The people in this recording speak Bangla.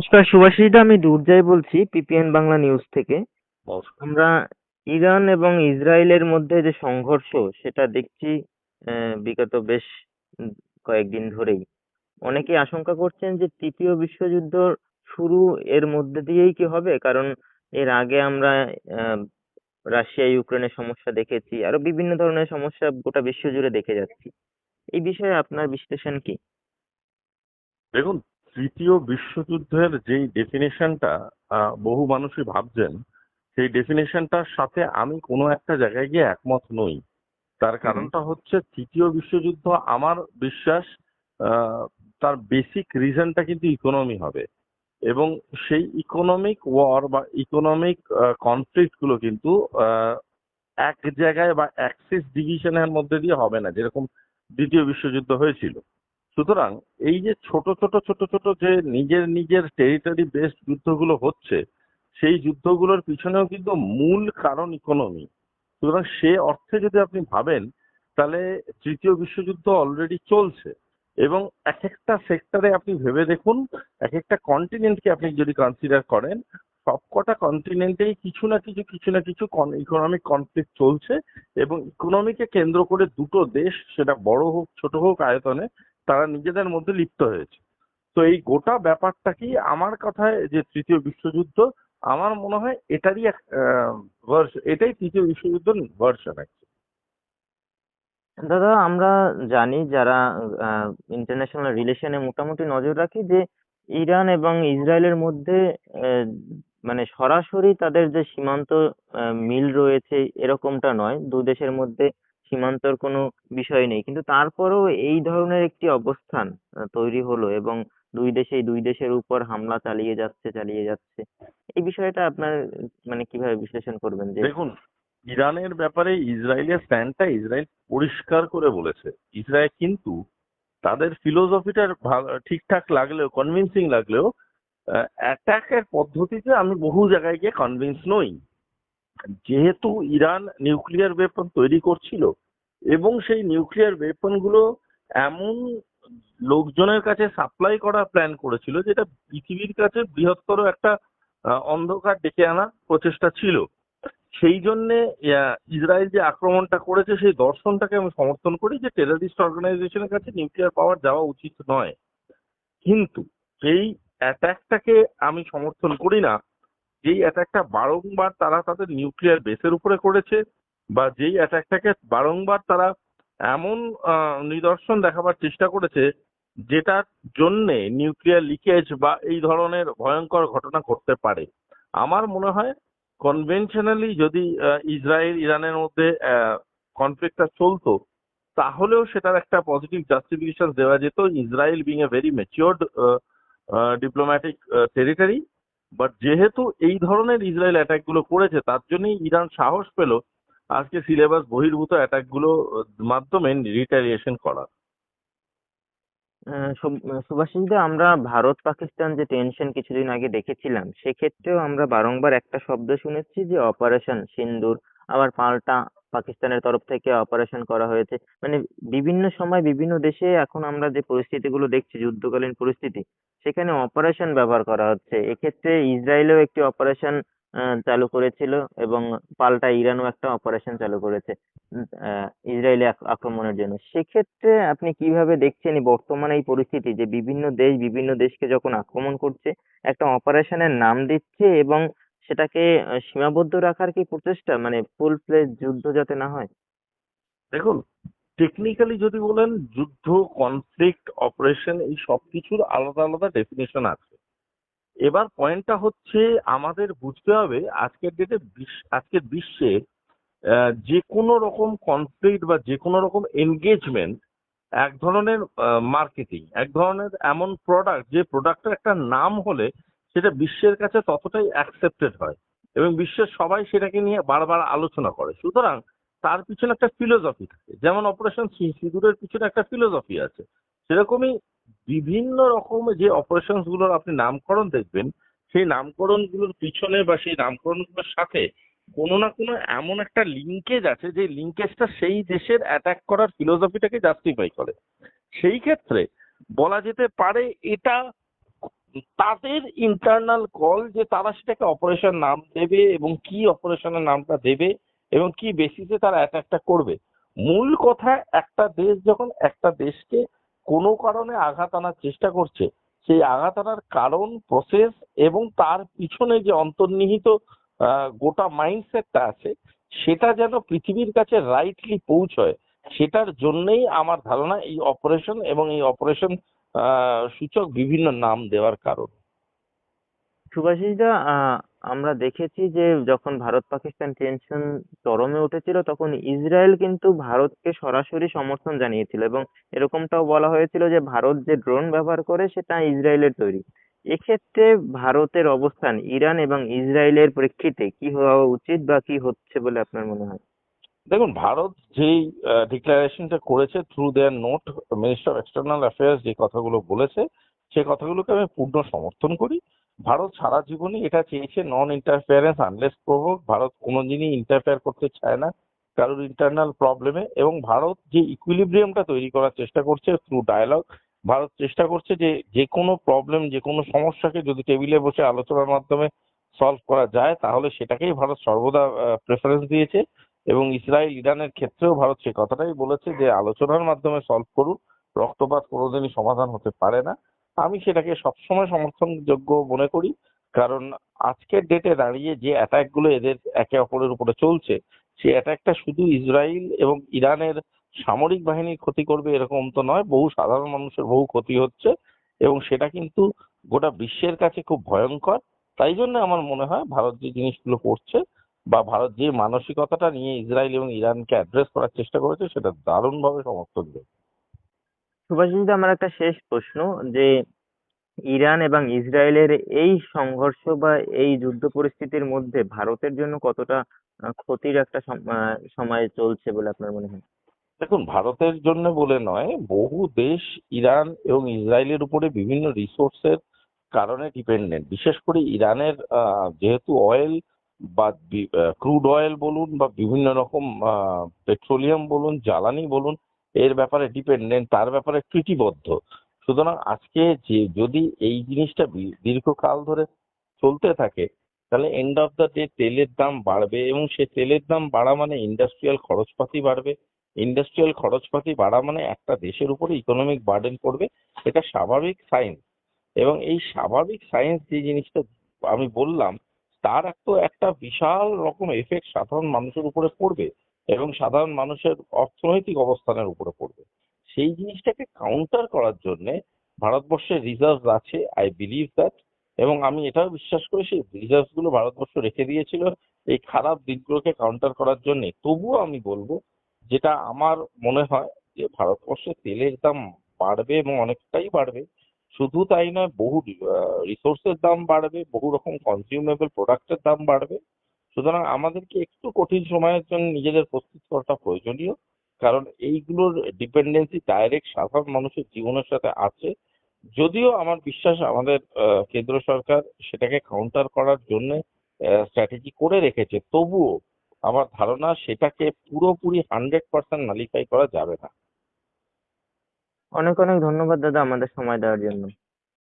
নমস্কার সুভাষিদা। আমি দুর্জয় বলছি পিপিএন বাংলা নিউজ থেকে। আমরা ইরান এবং ইসরায়েলের মধ্যে যে সংঘর্ষ সেটা দেখছি বিগত বেশ কয়েকদিন ধরেই। অনেকেই আশঙ্কা করছেন যে তৃতীয় বিশ্বযুদ্ধ শুরু এর মধ্যে দিয়েই কি হবে? কারণ এর আগে আমরা রাশিয়া ইউক্রেনের সমস্যা দেখেছি আরও বিভিন্ন ধরনের সমস্যা গোটা বিশ্ব জুড়ে দেখে যাচ্ছি। এই বিষয়ে আপনার বিশ্লেষণ কি? দেখুন তৃতীয় বিশ্বযুদ্ধের যেই ডেফিনেশনটা বহু মানুষই ভাবছেন সেই ডেফিনেশনটার সাথে আমি কোনো একটা জায়গায় গিয়ে একমত নই। তার কারণটা হচ্ছে তৃতীয় বিশ্বযুদ্ধ আমার বিশ্বাস আহ, তার বেসিক রিজনটা কিন্তু ইকোনমি হবে। এবং সেই ইকোনমিক ওয়ার বা ইকোনমিক কনফ্লিক্টগুলো কিন্তু আহ, এক জায়গায় বা অ্যাক্সিস ডিভিশনের মধ্যে দিয়ে হবে না যেরকম দ্বিতীয় বিশ্বযুদ্ধ হয়েছিল। সুতরাং এই যে ছোট ছোট ছোট ছোট যে নিজের নিজের টেরিটরি বেসড যুদ্ধগুলো হচ্ছে, সেই যুদ্ধগুলোর পিছনেও কিন্তু মূল কারণ ইকোনমি সুতরাং সে অর্থে যদি আপনি ভাবেন, তাহলে তৃতীয় বিশ্বযুদ্ধ অলরেডি চলছে। এবং এক একটা সেক্টরে আপনি ভেবে দেখুন এক একটা কন্টিনেন্টকে আপনি যদি কনসিডার করেন, সবকটা কন্টিনেন্টেই কিছু না কিছু কিছু না কিছু ইকোনমিক কনফ্লিক্ট চলছে এবং ইকোনমিকে কেন্দ্র করে দুটো দেশ, সেটা বড় হোক, ছোট হোক, আয়তনে তারা নিজেদের মধ্যে লিপ্ত হয়েছে। তো এই গোটা ব্যাপারটা কি আমার কথায় যে তৃতীয় বিশ্বযুদ্ধ, আমার মনে হয় এটারই এক এটাই তৃতীয় বিশ্বযুদ্ধের ভার্সন দাদা, আমরা জানি যারা ইন্টারন্যাশনাল রিলেশনে মোটামুটি নজর রাখি যে ইরান এবং ইসরায়েলের মধ্যে মানে সরাসরি তাদের যে সীমান্ত মিল রয়েছে এরকমটা নয়। দু দেশের মধ্যে সীমান্তর কোনো বিষয় নেই। কিন্তু তারপরেও এই ধরনের একটি অবস্থান তৈরি হলো এবং দুই দেশেই, দুই দেশের উপর হামলা চালিয়ে যাচ্ছে চালিয়ে যাচ্ছে। এই বিষয়টা আপনার মানে কীভাবে বিশ্লেষণ করবেন যে দেখুন, ইরানের ব্যাপারে ইসরায়েলের স্ট্যান্ডটা ইসরায়েল পরিষ্কার করে বলেছে। ইসরায়েল কিন্তু তাদের ফিলোসফিটার ঠিকঠাক লাগলেও কনভিন্সিং লাগলেও অ্যাটাকের পদ্ধতিতে আমি বহু জায়গায় গিয়ে কনভিন্স নই। যেহেতু ইরান নিউক্লিয়ার ওয়েপন তৈরি করছিল এবং সেই নিউক্লিয়ার ওয়েপনগুলো এমন লোকজনের কাছে সাপ্লাই করা প্ল্যান করেছিল যেটা পৃথিবীর কাছে বৃহত্তর একটা অন্ধকার ডেকে আনা প্রচেষ্টা ছিল। সেই জন্যে ইসরায়েল যে আক্রমণটা করেছে সেই দর্শনটাকে আমি সমর্থন করি যে টেররিস্ট অর্গানাইজেশনের কাছে নিউক্লিয়ার পাওয়ার যাওয়া উচিত নয়। কিন্তু এই অ্যাটাকটাকে আমি সমর্থন করি না। যেই অ্যাটাকটা বারংবার তারা তাদের নিউক্লিয়ার বেসের উপরে করেছে বা যেই অ্যাটাকটাকে বারংবার তারা এমন নিদর্শন দেখাবার চেষ্টা করেছে যেটার জন্যে নিউক্লিয়ার লিকেজ বা এই ধরনের ভয়ঙ্কর ঘটনা ঘটতে পারে। আমার মনে হয় কনভেনশনালি যদি ইসরায়েল ইরানের মধ্যে কনফ্লিক্টটা চলতো, তাহলেও সেটার একটা পজিটিভ জাস্টিফিকেশন দেওয়া যেত। Israel being a very matured diplomatic territory but যেহেতু এই ধরনের ইসরায়েল অ্যাটাকগুলো করেছে, তার জন্যই ইরান সাহস পেল আজকে সিলেবাস বহির্ভূত অ্যাটাকগুলো মাধ্যমে রিটারিয়েশন করার। সুভাষিসদা আমরা ভারত পাকিস্তান যে টেনশন কিছুদিন আগে দেখেছিলাম, সেক্ষেত্রেও আমরা বারংবার একটা শব্দ শুনেছি যে অপারেশন সিন্দুর আবার পাল্টা পাকিস্তানের তরফ থেকে অপারেশন করা হয়েছে। মানে বিভিন্ন সময় বিভিন্ন দেশে এখন আমরা যে পরিস্থিতিগুলো দেখছি, যুদ্ধকালীন পরিস্থিতি, সেখানে অপারেশন ব্যবহার করা হচ্ছে। এক্ষেত্রে ইসরায়েলও একটি অপারেশন চালু করেছিল এবং পাল্টা ইরানও একটা অপারেশন চালু করেছে ইসরায়েলে আক্রমণের জন্য। সেক্ষেত্রে আপনি কীভাবে দেখছেন বর্তমানে এই পরিস্থিতি, যে বিভিন্ন দেশ বিভিন্ন দেশকে যখন আক্রমণ করছে, একটা অপারেশনের নাম দিচ্ছে এবং সেটাকে সীমাবদ্ধ রাখার কি প্রচেষ্টা? মানে ফুল ফ্লেজ যুদ্ধ যাতে না হয়? দেখুন টেকনিক্যালি যদি বলেন, যুদ্ধ কনফ্লিক্ট অপারেশন এই সব কিছুর আলাদা আলাদা ডেফিনেশন আছে। এবার পয়েন্টটা হচ্ছে, আমাদের বুঝতে হবে আজকের ডেটে আজকের বিশ্বে যে কোনো রকম কনফ্লিক্ট বা যে কোনো রকম এনগেজমেন্ট এক ধরনের মার্কেটিং এক ধরনের এমন প্রোডাক্ট যে প্রোডাক্টের একটা নাম হলে সেটা বিশ্বের কাছে ততটাই অ্যাকসেপ্টেড হয় এবং বিশ্বের সবাই সেটাকে নিয়ে বারবার আলোচনা করে। সুতরাং তার পিছনে একটা ফিলোসফি থাকে। যেমন অপারেশন সিঁদুরের পিছনে একটা ফিলোসফি আছে। সেরকমই বিভিন্ন রকমের যে অপারেশনগুলোর আপনি নামকরণ দেখবেন, সেই নামকরণগুলোর পিছনে বা সেই নামকরণগুলোর সাথে কোনো না কোনো এমন একটা লিঙ্কেজ আছে যে লিঙ্কেজটা সেই দেশের অ্যাটাক করার ফিলোসফিটাকে জাস্টিফাই করে। সেই ক্ষেত্রে বলা যেতে পারে এটা তাদের ইন্টারনাল কল যে তারা সেটাকে অপারেশন নাম দেবে এবং কি অপারেশনের নামটা দেবে এবং কি বেসিসে তারা অ্যাটাকটা করবে। মূল কথা একটা দেশ যখন একটা দেশকে কোনো কারণে আঘাত আনার চেষ্টা করছে, সেই আঘাত আনার কারণ প্রসেস এবং তার পিছনে যে অন্তর্নিহিত গোটা মাইন্ডসেটটা আছে, সেটা যেন পৃথিবীর কাছে রাইটলি পৌঁছয়, সেটার জন্যই আমার ধারণা এই অপারেশন এবং এই অপারেশন সূচক বিভিন্ন নাম দেওয়ার কারণ। সুভাষিসদা আমরা দেখেছি যে যখন ভারত পাকিস্তান টেনশন চরমে উঠেছিল, তখন ইসরায়েল কিন্তু ভারতকে সরাসরি সমর্থন জানিয়েছিল এবং এরকমটাও বলা হয়েছিল যে ভারত যে ড্রোন ব্যবহার করে, সেটা ইসরায়েলের তৈরি। এক্ষেত্রে ভারতের অবস্থান ইরান এবং ইসরায়েলের প্রেক্ষিতে কি হওয়া উচিত বা কি হচ্ছে বলে আপনার মনে হয়? দেখুন, ভারত যেই ডিক্লারেশনটা করেছে through their note minister of external affairs যে কথাগুলো বলেছে, সে কথাগুলোকে আমি পূর্ণ সমর্থন করি। ভারত সারা জীবনই এটা চেয়েছে non interference unless provoke Bharat কোনোদিনই ইন্টারফেয়ার করতে চায় না কারোর ইন্টারনাল প্রবলেমে এবং ভারত যে ইকুইলিব্রিয়ামটা তৈরি করার চেষ্টা করছে থ্রু ডায়ালগ ভারত চেষ্টা করছে যে যে কোনো প্রবলেম যে কোনো সমস্যাকে যদি টেবিলে বসে আলোচনার মাধ্যমে সলভ করা যায়, তাহলে সেটাকেই ভারত সর্বদা প্রেফারেন্স দিয়েছে। এবং ইসরায়েল ইরানের ক্ষেত্রেও ভারত সে কথাটাই বলেছে যে, আলোচনার মাধ্যমে সলভ করুক রক্তপাত কোনোদিনই সমাধান হতে পারে না। আমি সেটাকে সবসময় সমর্থনযোগ্য মনে করি, কারণ আজকের ডেটে দাঁড়িয়ে যে অ্যাটাকগুলো এদের একে অপরের উপরে চলছে, সে অ্যাটাকটা শুধু ইসরায়েল এবং ইরানের সামরিক বাহিনীর ক্ষতি করবে এরকম তো নয়, বহু সাধারণ মানুষের বহু ক্ষতি হচ্ছে এবং সেটা কিন্তু গোটা বিশ্বের কাছে খুব ভয়ঙ্কর। তাই জন্য আমার মনে হয় ভারত যে জিনিসগুলো করছে বা ভারত যে মানসিকতাটা নিয়ে ইসরায়েল এবং ইরানকে অ্যাড্রেস করার চেষ্টা করেছে সেটা দারুণভাবে সমর্থন দেয়। সুভাষিসদা আমার একটা শেষ প্রশ্ন যে ইরান এবং ইসরায়েলের এই সংঘর্ষ বা এই যুদ্ধ পরিস্থিতির মধ্যে ভারতের জন্য কতটা ক্ষতির একটা সময় চলছে বলে আপনার মনে হয়? দেখুন ভারতের জন্য বলে নয় বহু দেশ ইরান এবং ইসরায়েলের উপরে বিভিন্ন রিসোর্সের কারণে ডিপেন্ডেন্ট বিশেষ করে ইরানের আহ, যেহেতু অয়েল বা ক্রুড অয়েল বলুন বা বিভিন্ন রকম পেট্রোলিয়াম বলুন, জ্বালানি বলুন, এর ব্যাপারে ডিপেন্ডেন্ট তার ব্যাপারে কৃতিবদ্ধ। সুতরাং আজকে যে যদি এই জিনিসটা দীর্ঘকাল ধরে চলতে থাকে, তাহলে এন্ড অফ দ্য ডে তেলের দাম বাড়বে এবং সে তেলের দাম বাড়া মানে ইন্ডাস্ট্রিয়াল খরচপাতি বাড়বে। ইন্ডাস্ট্রিয়াল খরচপাতি বাড়া মানে একটা দেশের উপরে ইকোনমিক বার্ডেন পড়বে, এটা স্বাভাবিক সাইন্স এবং এই স্বাভাবিক সায়েন্স যে জিনিসটা আমি বললাম তার তো একটা বিশাল রকম এফেক্ট সাধারণ মানুষের উপরে পড়বে এবং সাধারণ মানুষের অর্থনৈতিক অবস্থানের উপরে পড়বে। সেই জিনিসটাকে কাউন্টার করার জন্য ভারতবর্ষের রিজার্ভ আছে আই বিলিভ দ্যাট এবং আমি এটাও বিশ্বাস করি সেই রিজার্ভগুলো ভারতবর্ষ রেখে দিয়েছিল, এই খারাপ দিকগুলোকে কাউন্টার করার জন্য। তবুও আমি বলব যেটা আমার মনে হয় যে ভারতবর্ষে তেলের দাম বাড়বে এবং অনেকটাই বাড়বে শুধু তাই নয়, বহু রিসোর্সের দাম বাড়বে, বহু রকম কনজিউমেবল প্রোডাক্টের দাম বাড়বে। সুতরাং আমাদেরকে একটু কঠিন সময়ের জন্য নিজেদের প্রস্তুত করাটা প্রয়োজনীয়, কারণ এইগুলোর ডিপেন্ডেন্সি ডাইরেক্ট সাধারণ মানুষের জীবনের সাথে আছে। যদিও আমার বিশ্বাস আমাদের কেন্দ্র সরকার সেটাকে কাউন্টার করার জন্য স্ট্র্যাটেজি করে রেখেছে, তবুও আমার ধারণা সেটাকে পুরোপুরি হান্ড্রেড পার্সেন্ট নালিফাই করা যাবে না। অনেক অনেক ধন্যবাদ দাদা আমাদের সময় দেওয়ার জন্য।